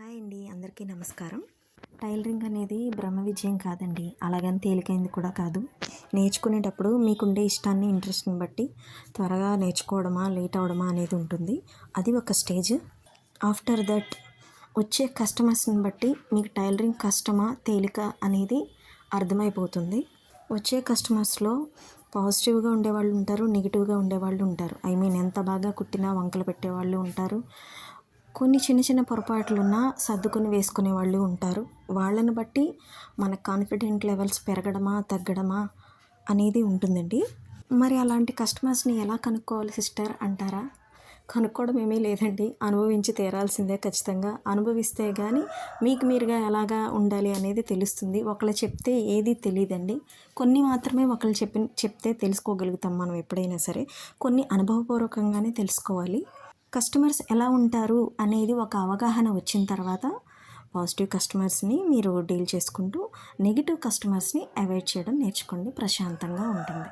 Hi అండి అందరికీ నమస్కారం. టైలరింగ్ అనేది బ్రహ్మ విజయం కాదండి అలాగని తేలికైంది కూడా కాదు. నేర్చుకునేటప్పుడు మీకుండే ఇష్టాన్ని ఇంట్రెస్ట్ని బట్టి త్వరగా నేర్చుకోవడమా లేట్ అవడమా అనేది ఉంటుంది. అది ఒక స్టేజ్. ఆఫ్టర్ దట్ వచ్చే కస్టమర్స్ని బట్టి మీకు టైలరింగ్ కష్టమా తేలిక అనేది అర్థమైపోతుంది. వచ్చే కస్టమర్స్లో పాజిటివ్గా ఉండేవాళ్ళు ఉంటారు నెగిటివ్గా ఉండేవాళ్ళు ఉంటారు. ఐ మీన్ ఎంత బాగా కుట్టినా వంకలు పెట్టేవాళ్ళు ఉంటారు. కొన్ని చిన్న చిన్న పొరపాట్లున్నా సర్దుకొని వేసుకునే వాళ్ళు ఉంటారు. వాళ్ళని బట్టి మన కాన్ఫిడెంట్ లెవెల్స్ పెరగడమా తగ్గడమా అనేది ఉంటుందండి. మరి అలాంటి కస్టమర్స్ని ఎలా కనుక్కోవాలి సిస్టర్ అంటారా? కనుక్కోవడం ఏమీ లేదండి. అనుభవించి తీరాల్సిందే ఖచ్చితంగా. అనుభవిస్తే కానీ మీకు మీరుగా ఎలాగా ఉండాలి అనేది తెలుస్తుంది. ఒకళ్ళు చెప్తే ఏది తెలియదండి కొన్ని మాత్రమే ఒకళ్ళు చెప్పి చెప్తే తెలుసుకోగలుగుతాం మనం ఎప్పుడైనా సరే. కొన్ని అనుభవపూర్వకంగానే తెలుసుకోవాలి. కస్టమర్స్ ఎలా ఉంటారు అనేది ఒక అవగాహన వచ్చిన తర్వాత పాజిటివ్ కస్టమర్స్ని మీరు డీల్ చేసుకుంటూ నెగిటివ్ కస్టమర్స్ని అవాయిడ్ చేయడం నేర్చుకోండి. ప్రశాంతంగా ఉంటుంది.